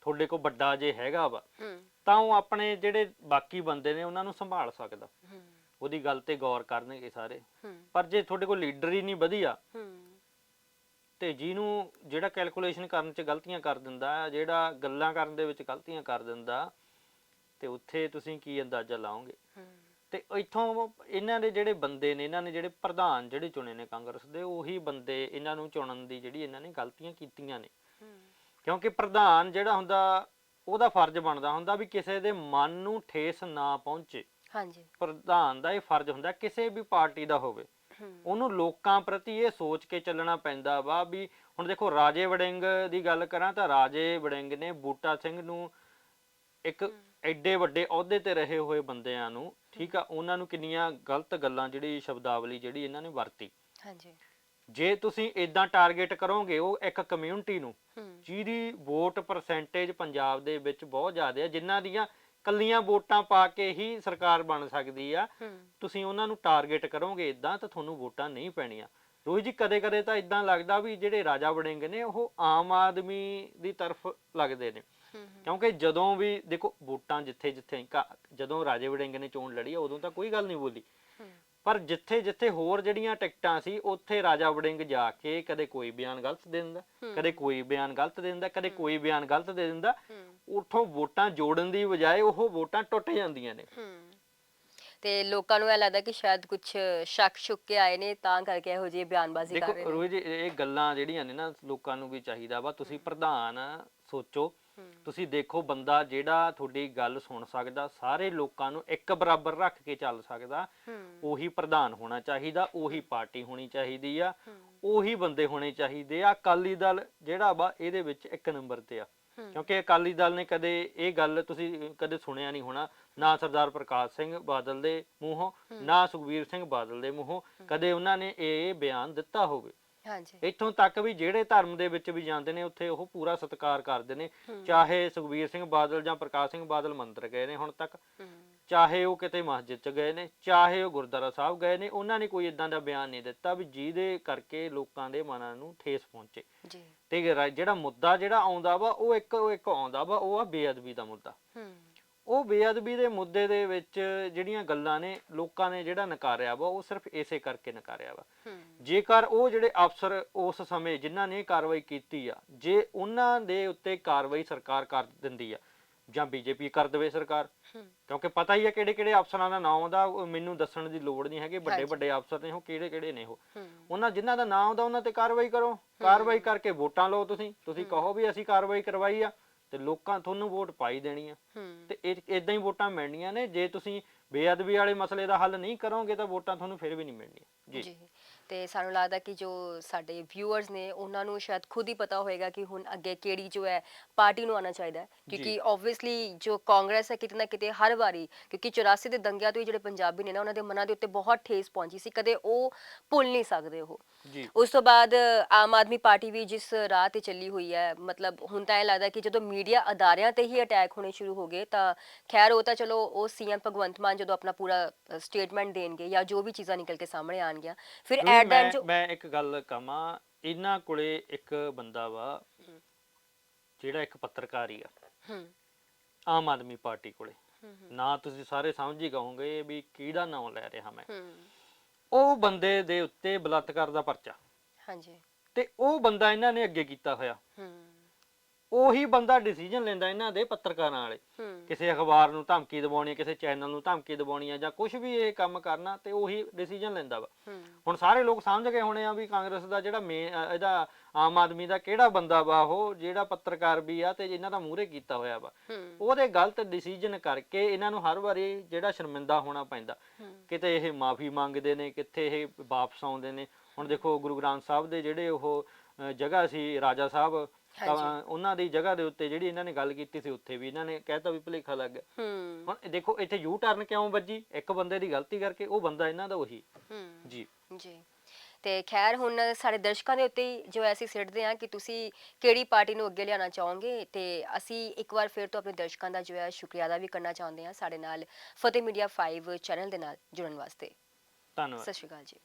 ਤੁਹਾਡੇ ਕੋਲ ਵੱਡਾ ਜੇ ਹੈਗਾ ਵਾ ਹੂੰ। ਤਾਂ ਉਹ ਆਪਣੇ ਜਿਹੜੇ ਬਾਕੀ ਬੰਦੇ ਨੇ ਉਹਨਾਂ ਨੂੰ ਸੰਭਾਲ ਸਕਦਾ। ਹੂੰ। ਉਹਦੀ ਗੱਲ ਤੇ ਗੌਰ ਕਰਨਗੇ ਸਾਰੇ। ਹੂੰ। ਪਰ ਜੇ ਤੁਹਾਡੇ ਕੋਲ ਲੀਡਰ ਹੀ ਨਹੀਂ ਵਧੀਆ ਹੂੰ। ਤੇ ਜਿਹਨੂੰ ਜਿਹੜਾ ਕੈਲਕੂਲੇਸ਼ਨ ਕਰਨ 'ਚ ਗਲਤੀਆਂ ਕਰ ਦਿੰਦਾ ਜਿਹੜਾ ਗੱਲਾਂ ਕਰਨ ਦੇ ਵਿੱਚ ਗਲਤੀਆਂ ਕਰ ਦਿੰਦਾ ਤੇ ਉੱਥੇ ਤੁਸੀਂ ਕੀ ਅੰਦਾਜ਼ਾ ਲਾਓਗੇ? ਹੂੰ। ਤੇ ਇੱਥੋਂ ਇਹਨਾਂ ਦੇ ਜਿਹੜੇ ਬੰਦੇ ਨੇ ਇਹਨਾਂ ਨੇ ਜਿਹੜੇ ਪ੍ਰਧਾਨ ਜਿਹੜੇ ਚੁਣੇ ਨੇ ਕਾਂਗਰਸ ਦੇ ਉਹੀ ਬੰਦੇ ਇਹਨਾਂ ਨੂੰ ਚੁਣਨ ਦੀ ਜਿਹੜੀ ਇਹਨਾਂ ਨੇ ਗਲਤੀਆਂ ਕੀਤੀਆਂ ਨੇ। ਕਿਉਂਕਿ ਪ੍ਰਧਾਨ ਜਿਹੜਾ ਹੁੰਦਾ ਉਹਦਾ ਫਰਜ਼ ਬਣਦਾ ਹੁੰਦਾ ਵੀ ਕਿਸੇ ਦੇ ਮਨ ਨੂੰ ਠੇਸ ਨਾ ਪਹੁੰਚੇ। ਹਾਂਜੀ। ਪ੍ਰਧਾਨ ਦਾ ਇਹ ਫਰਜ਼ ਹੁੰਦਾ ਕਿਸੇ ਵੀ ਪਾਰਟੀ ਦਾ ਹੋਵੇ। ਉਹਨੂੰ ਲੋਕਾਂ ਪ੍ਰਤੀ ਇਹ ਸੋਚ ਕੇ ਚੱਲਣਾ ਪੈਂਦਾ ਵਾ ਵੀ ਹੁਣ ਦੇਖੋ ਰਾਜੇ ਵੜਿੰਗ ਦੀ ਗੱਲ ਕਰਾਂ ਤਾਂ ਰਾਜੇ ਵੜਿੰਗ ਨੇ ਬੂਟਾ ਸਿੰਘ ਨੂੰ ਇੱਕ ਐਡੇ ਵੱਡੇ ਅਹੁਦੇ ਤੇ ਰਹੇ ਹੋਏ ਬੰਦਿਆਂ ਨੂੰ ਠੀਕ ਆ ਉਹਨਾਂ ਨੂੰ ਕਿੰਨੀਆਂ ਗਲਤ ਗੱਲਾਂ ਜਿਹੜੀ ਸ਼ਬਦਾਵਲੀ ਜਿਹੜੀ ਇਹਨਾਂ ਨੇ ਵਰਤੀ। ਹਾਂਜੀ। ਜੇ ਤੁਸੀਂ ਇਦਾਂ ਟਾਰਗੇਟ ਕਰੋਗੇ ਉਹ ਇੱਕ ਕਮਿਊਨਿਟੀ ਨੂੰ ਹੂੰ। ਜਿਹਦੀ ਵੋਟ ਪਰਸੈਂਟੇਜ ਪੰਜਾਬ ਦੇ ਵਿੱਚ ਬਹੁਤ ਜ਼ਿਆਦਾ ਹੈ ਜਿਨ੍ਹਾਂ ਦੀਆਂ ਕੱਲੀਆਂ ਵੋਟਾਂ ਪਾ ਕੇ ਹੀ ਸਰਕਾਰ ਬਣ ਸਕਦੀ ਆ ਹੂੰ। ਤੁਸੀਂ ਉਹਨਾਂ ਨੂੰ ਟਾਰਗੇਟ ਕਰੋਗੇ ਇਦਾਂ ਤਾਂ ਤੁਹਾਨੂੰ ਵੋਟਾਂ ਨਹੀਂ ਪੈਣੀਆਂ। ਰੋਹਿਤ ਜੀ ਕਦੇ ਕਦੇ ਤਾਂ ਇਦਾਂ ਲੱਗਦਾ ਵੀ ਜਿਹੜੇ ਰਾਜਾ ਵੜਿੰਗ ਨੇ ਉਹ ਆਮ ਆਦਮੀ ਦੀ ਤਰਫ ਲੱਗਦੇ ਨੇ। ਕਿਉਂਕਿ ਜਦੋਂ ਵੀ ਦੇਖੋ ਵੋਟਾਂ ਜਿੱਥੇ ਜਿੱਥੇ ਜਦੋਂ ਰਾਜੇ ਵੜਿੰਗ ਨੇ ਚੋਣ ਲੜੀ ਆ, ਉਦੋਂ ਤਾਂ ਕੋਈ ਗੱਲ ਨਹੀਂ ਬੋਲੀ। ਪਰ ਜਿੱਥੇ ਜਿੱਥੇ ਹੋਰ ਜਿਹੜੀਆਂ ਟਿਕਟਾਂ ਸੀ ਉੱਥੇ ਰਾਜਾ ਵੜਿੰਗ ਜਾ ਕੇ ਕਦੇ ਕੋਈ ਬਿਆਨ ਗਲਤ ਦੇ ਦਿੰਦਾ। ਕਦੇ ਕੋਈ ਬਿਆਨ ਗਲਤ ਦੇ ਦਿੰਦਾ ਕਦੇ ਕੋਈ ਬਿਆਨ ਗਲਤ ਦੇ ਦਿੰਦਾ ਉਥੋਂ ਵੋਟਾਂ ਜੋੜਨ ਦੀ ਬਜਾਏ ਉਹ ਵੋਟਾਂ ਟੁੱਟ ਜਾਂਦੀਆਂ ਨੇ। ਤੇ ਲੋਕਾਂ ਨੂੰ ਇਹ ਲੱਗਦਾ ਕਿ ਸ਼ਾਇਦ ਕੁਝ ਸ਼ੱਕ ਸ਼ੁੱਕ ਕੇ ਆਏ ਨੇ ਤਾਂ ਕਰਕੇ ਇਹੋ ਜਿਹੀ ਬਿਆਨਬਾਜ਼ੀ ਦੇਖੋ ਕਰ ਰਹੇ ਨੇ। ਰੋਹਿਤ ਜੀ ਇਹ ਗੱਲਾਂ ਜਿਹੜੀਆਂ ਨੇ ਨਾ ਲੋਕਾਂ ਨੂੰ ਵੀ ਚਾਹੀਦਾ ਵਾ ਤੁਸੀਂ ਪ੍ਰਧਾਨ ਸੋਚੋ। ਤੁਸੀਂ ਦੇਖੋ ਬੰਦਾ ਜਿਹੜਾ ਤੁਹਾਡੀ ਗੱਲ ਸੁਣ ਸਕਦਾ ਸਾਰੇ ਲੋਕਾਂ ਨੂੰ ਇੱਕ ਬਰਾਬਰ ਰੱਖ ਕੇ ਚੱਲ ਸਕਦਾ ਉਹੀ ਪ੍ਰਧਾਨ ਹੋਣਾ ਚਾਹੀਦਾ ਉਹੀ ਪਾਰਟੀ ਹੋਣੀ ਚਾਹੀਦੀ ਆ ਉਹੀ ਬੰਦੇ ਹੋਣੇ ਚਾਹੀਦੇ ਆ। ਅਕਾਲੀ ਦਲ ਜਿਹੜਾ ਵਾ ਇਹਦੇ ਵਿੱਚ ਇੱਕ ਨੰਬਰ ਤੇ ਆ। ਕਿਉਂਕਿ ਅਕਾਲੀ ਦਲ ਨੇ ਕਦੇ ਇਹ ਗੱਲ ਤੁਸੀਂ ਕਦੇ ਸੁਣਿਆ ਨਹੀਂ ਹੋਣਾ ਨਾ ਸਰਦਾਰ ਪ੍ਰਕਾਸ਼ ਸਿੰਘ ਬਾਦਲ ਦੇ ਮੂੰਹੋਂ ਨਾ ਸੁਖਬੀਰ ਸਿੰਘ ਬਾਦਲ ਦੇ ਮੂੰਹੋਂ ਕਦੇ ਉਹਨਾਂ ਨੇ ਇਹ ਬਿਆਨ ਦਿੱਤਾ ਹੋਵੇ। ਹਾਂਜੀ। ਇੱਥੋਂ ਤੱਕ ਵੀ ਜਿਹੜੇ ਧਰਮ ਦੇ ਵਿੱਚ ਵੀ ਜਾਂਦੇ ਨੇ ਉੱਥੇ ਉਹ ਪੂਰਾ ਸਤਿਕਾਰ ਕਰਦੇ ਨੇ। ਚਾਹੇ ਸੁਖਬੀਰ ਸਿੰਘ ਬਾਦਲ ਜਾਂ ਪ੍ਰਕਾਸ਼ ਸਿੰਘ ਬਾਦਲ ਮੰਦਰ ਗਏ ਨੇ ਹੁਣ ਤੱਕ। ਚਾਹੇ ਉਹ ਕਿਤੇ ਮਸਜਿਦ ਚ ਗਏ ਨੇ ਚਾਹੇ ਉਹ ਗੁਰਦੁਆਰਾ ਸਾਹਿਬ ਗਏ ਨੇ ਉਹਨਾਂ ਨੇ ਕੋਈ ਇਦਾਂ ਦਾ ਬਿਆਨ ਨਹੀਂ ਦਿੱਤਾ ਵੀ ਜਿਹਦੇ ਕਰਕੇ ਲੋਕਾਂ ਦੇ ਮਨਾਂ ਨੂੰ ਠੇਸ ਪਹੁੰਚੇ। ਜੀ। ਤੇ ਜਿਹੜਾ ਮੁੱਦਾ ਜਿਹੜਾ ਆਉਂਦਾ ਵਾ ਉਹ ਇੱਕ ਉਹ ਇੱਕ ਆਉਂਦਾ ਵਾ ਉਹ ਆ ਬੇਅਦਬੀ ਦਾ ਮੁੱਦਾ। ਹੂੰ। ਉਹ ਬੇਅਦਬੀ ਦੇ ਮੁੱਦੇ ਦੇ ਵਿੱਚ ਜਿਹੜੀਆਂ ਗੱਲਾਂ ਨੇ ਲੋਕਾਂ ਨੇ ਜਿਹੜਾ ਨਕਾਰਿਆ ਵਾ ਉਹ ਸਿਰਫ ਇਸੇ ਕਰਕੇ ਨਕਾਰਿਆ ਵਾ। ਜੇਕਰ ਉਹ ਜਿਹੜੇ ਅਫਸਰ ਉਸ ਸਮੇਂ ਜਿਨ੍ਹਾਂ ਨੇ ਕਾਰਵਾਈ ਕੀਤੀ ਆ ਜੇ ਉਹਨਾਂ ਦੇ ਉੱਤੇ ਕਾਰਵਾਈ ਸਰਕਾਰ ਕਰ ਦਿੰਦੀ ਆ ਜਾਂ ਬੀਜੇਪੀ ਕਰ ਦੇਵੇ ਸਰਕਾਰ ਕਿਉਂਕਿ ਪਤਾ ਹੀ ਆ ਕਿਹੜੇ ਕਿਹੜੇ ਅਫਸਰਾਂ ਦਾ ਨਾਮ ਆਉਂਦਾ ਮੈਨੂੰ ਦੱਸਣ ਦੀ ਲੋੜ ਨਹੀਂ ਹੈਗੀ ਵੱਡੇ। ਵੱਡੇ ਅਫਸਰ ਨੇ ਉਹ ਕਿਹੜੇ ਕਿਹੜੇ ਨੇ ਉਹ। ਉਹਨਾਂ ਜਿਨ੍ਹਾਂ ਦਾ ਨਾਮ ਆਉਂਦਾ ਉਹਨਾਂ ਤੇ ਕਾਰਵਾਈ ਕਰੋ। ਕਾਰਵਾਈ ਕਰਕੇ ਵੋਟਾਂ ਲਓ ਤੁਸੀਂ। ਤੁਸੀਂ ਕਹੋ ਵੀ ਅਸੀਂ ਕਾਰਵਾਈ ਕਰਵਾਈ ਆ। ਤੇ ਲੋਕਾਂ ਤੁਹਾਨੂੰ ਵੋਟ ਪਾਈ ਦੇਣੀ ਆ। ਤੇ ਇਦਾਂ ਹੀ ਵੋਟਾਂ ਮਿਲਣੀਆਂ ਨੇ ਜੇ ਤੁਸੀਂ ਬੇਅਦਬੀ ਵਾਲੇ ਮਸਲੇ ਦਾ ਹੱਲ ਨਹੀਂ ਕਰੋਗੇ ਤਾਂ ਵੋਟਾਂ ਤੁਹਾਨੂੰ ਫਿਰ ਵੀ ਨਹੀਂ ਮਿਲਣੀਆਂ। ਜੀ। ਤੇ ਸਾਨੂੰ ਲੱਗਦਾ ਕਿ ਜੋ ਸਾਡੇ ਵਿਊਅਰਸ ਨੇ ਉਹਨਾਂ ਨੂੰ ਸ਼ਾਇਦ ਖੁਦ ਹੀ ਪਤਾ ਹੋਏਗਾ ਕਿ ਹੁਣ ਅੱਗੇ ਕਿਹੜੀ ਜੋ ਹੈ ਪਾਰਟੀ ਨੂੰ ਆਉਣਾ ਚਾਹੀਦਾ ਹੈ। ਕਿਉਂਕਿ ਆਬਵੀਅਸਲੀ ਜੋ ਕਾਂਗਰਸ ਹੈ ਕਿਤੇ ਨਾ ਕਿਤੇ ਹਰ ਵਾਰੀ ਕਿਉਂਕਿ 84 ਦੇ ਦੰਗਿਆਂ ਤੋਂ ਹੀ ਜਿਹੜੇ ਪੰਜਾਬੀ ਨੇ ਨਾ ਉਹਨਾਂ ਦੇ ਮਨਾਂ ਦੇ ਉੱਤੇ ਬਹੁਤ ਠੇਸ ਪਹੁੰਚੀ ਸੀ ਕਦੇ ਉਹ ਭੁੱਲ ਨਹੀਂ ਸਕਦੇ ਉਹ। ਉਸ ਤੋਂ ਬਾਅਦ ਆਮ ਆਦਮੀ ਪਾਰਟੀ ਵੀ ਜਿਸ ਰਾਹ ਤੇ ਚੱਲੀ ਹੋਈ ਹੈ ਮਤਲਬ ਹੁਣ ਤਾਂ ਇਹ ਲੱਗਦਾ ਕਿ ਜਦੋਂ ਮੀਡੀਆ ਅਦਾਰਿਆਂ ਤੇ ਹੀ ਅਟੈਕ ਹੋਣੇ ਸ਼ੁਰੂ ਹੋ ਗਏ ਤਾਂ ਖੈਰ ਉਹ ਤਾਂ ਚਲੋ ਉਹ ਸੀਐਮ ਭਗਵੰਤ ਮਾਨ ਜਦੋਂ ਆਪਣਾ ਪੂਰਾ ਸਟੇਟਮੈਂਟ ਦੇਣਗੇ ਜਾਂ ਜੋ ਵੀ ਚੀਜ਼ਾਂ ਨਿਕਲ ਕੇ ਸਾਹਮਣੇ ਆਣਗੀਆਂ ਫਿਰ ਐਟ ਟਾਈਮ ਜੋ ਮੈਂ ਇੱਕ ਗੱਲ ਕਹਾਂ ਇਹਨਾਂ ਕੋਲੇ ਇੱਕ ਬੰਦਾ ਵਾ ਜਿਹੜਾ ਇੱਕ ਪੱਤਰਕਾਰ ਹੀ ਆ। ਹੂੰ। ਆਮ ਆਦਮੀ ਪਾਰਟੀ ਕੋਲੇ। ਨਾ ਤੁਸੀਂ ਸਾਰੇ ਸਮਝ ਹੀ ਕਹੋਗੇ ਵੀ ਕਿਹਦਾ ਨਾਮ ਲੈ ਰਿਹਾ ਮੈਂ। ਉਹ ਬੰਦੇ ਦੇ ਉੱਤੇ ਬਲਾਤਕਾਰ ਦਾ ਪਰਚਾ। ਹਾਂਜੀ। ਤੇ ਉਹ ਬੰਦਾ ਇਹਨਾਂ ਨੇ ਅੱਗੇ ਕੀਤਾ ਹੋਇਆ। ਹੂੰ। ਉਹੀ ਬੰਦਾ ਡਿਸੀਜਨ ਲੈਂਦਾ ਇਹਨਾਂ ਦੇ ਪੱਤਰਕਾਰਾਂ ਵਾਲੇ। ਹੂੰ। ਕਿਸੇ ਅਖਬਾਰ ਨੂੰ ਧਮਕੀ ਦਿਵਾਉਣੀ ਕਿਸੇ ਚੈਨਲ ਨੂੰ ਧਮਕੀ ਦਿਵਾਉਣੀ ਆ ਜਾਂ ਕੁਝ ਵੀ ਇਹ ਕੰਮ ਕਰਨਾ ਤੇ ਉਹੀ ਡਿਸੀਜਨ ਲੈਂਦਾ ਵਾ। ਹੂੰ। ਹੁਣ ਸਾਰੇ ਲੋਕ ਸਮਝ ਗਏ ਹੋਣੇ ਆ ਵੀ ਕਾਂਗਰਸ ਦਾ ਜਿਹੜਾ ਮੇਨ ਇਹਦਾ ਆਮ ਆਦਮੀ ਦਾ ਕਿਹੜਾ ਬੰਦਾ ਵਾ ਉਹ ਜਿਹੜਾ ਪੱਤਰਕਾਰ ਵੀ ਆ ਤੇ ਇਹਨਾਂ ਦਾ ਮੂਹਰੇ ਕੀਤਾ ਹੋਇਆ ਵਾ। ਹੂੰ। ਉਹਦੇ ਗਲਤ ਡਿਸੀਜਨ ਕਰਕੇ ਇਹਨਾਂ ਨੂੰ ਹਰ ਵਾਰੀ ਜਿਹੜਾ ਸ਼ਰਮਿੰਦਾ ਹੋਣਾ ਪੈਂਦਾ। ਹੂੰ। ਕਿਤੇ ਇਹ ਮਾਫੀ ਮੰਗਦੇ ਨੇ ਕਿੱਥੇ ਇਹ ਵਾਪਸ ਆਉਂਦੇ ਨੇ। ਹੁਣ ਦੇਖੋ ਗੁਰੂ ਗ੍ਰੰਥ ਸਾਹਿਬ ਦੇ ਜਿਹੜੇ ਉਹ ਅ, ਜਗ੍ਹਾ ਸੀ ਰਾਜਾ ਸਾਹਿਬ ਤਾਂ। ਉਹਨਾਂ ਦੀ ਜਗ੍ਹਾ ਦੇ ਉੱਤੇ ਜਿਹੜੀ ਇਹਨਾਂ ਨੇ ਗੱਲ ਕੀਤੀ ਸੀ ਉੱਥੇ ਵੀ ਇਹਨਾਂ ਨੇ ਕਹਿਤਾ ਵੀ ਭੁਲੇਖਾ ਲੱਗ ਗਿਆ। ਹੂੰ। ਹੁਣ ਦੇਖੋ ਇੱਥੇ ਯੂ ਟਰਨ ਕਿਉਂ ਵੱਜੀ? ਇੱਕ ਬੰਦੇ ਦੀ ਗਲਤੀ ਕਰਕੇ ਉਹ ਬੰਦਾ ਇਹਨਾਂ ਦਾ ਉਹੀ। ਹੂੰ। ਜੀ। ਜੀ। ਤੇ ਖੈਰ ਹੁਣ ਸਾਡੇ ਦਰਸ਼ਕਾਂ ਦੇ ਉੱਤੇ ਹੀ ਜੋ ਐਸੀ ਸਿੱਟਦੇ ਆ ਕਿ ਤੁਸੀਂ ਕਿਹੜੀ ਪਾਰਟੀ ਨੂੰ ਅੱਗੇ ਲਿਆਉਣਾ ਚਾਹੋਗੇ ਤੇ ਅਸੀਂ ਇੱਕ ਵਾਰ ਫਿਰ ਤੋਂ ਆਪਣੇ ਦਰਸ਼ਕਾਂ ਦਾ ਜੋ ਹੈ ਸ਼ੁਕਰੀਆ ਅਦਾ ਵੀ ਕਰਨਾ ਚਾਹੁੰਦੇ ਹਾਂ ਸਾਡੇ ਨਾਲ ਫਤਿਹ ਮੀਡੀਆ 5 ਚੈਨਲ ਦੇ ਨਾਲ ਜੁੜਨ ਵਾਸਤੇ। ਧੰਨਵਾਦ। ਸਤਿ ਸ਼੍ਰੀ ਅਕਾਲ ਜੀ।